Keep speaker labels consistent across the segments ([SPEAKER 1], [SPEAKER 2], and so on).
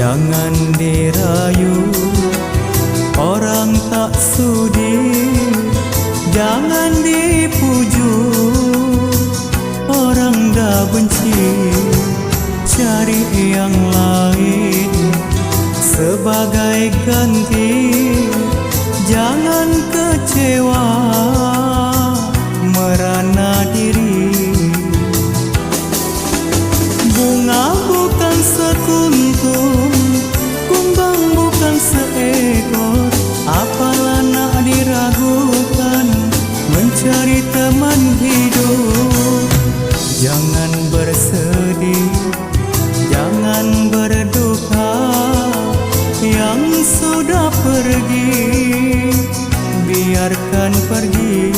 [SPEAKER 1] Jangan dirayu. Orang tak sudi. Jangan dipuju. Orang dah benci. Cari yang lain. Sebagai ganti. Jangan kecewa Jangan bersedih Jangan berduka Yang sudah pergi. Biarkan pergi.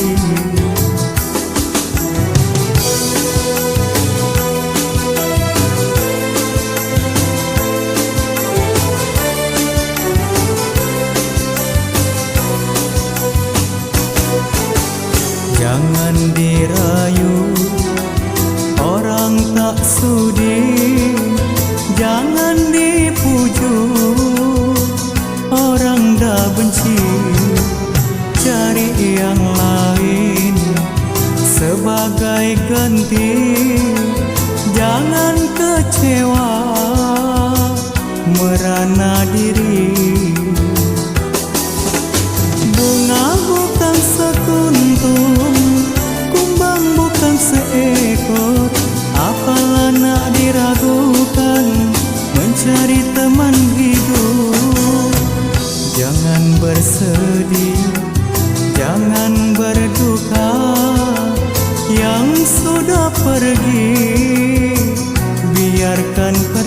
[SPEAKER 1] Jangan dirayu tak sudi. Jangan dipuju Orang dah benci. Cari yang lain Sebagai ganti. Jangan kecewa Merana diri. Bunga bukan sekuntum Kumbang bukan seekor diragukan Mencari teman hidup. Jangan bersedih Jangan berduka. Yang sudah pergi Biarkan pergi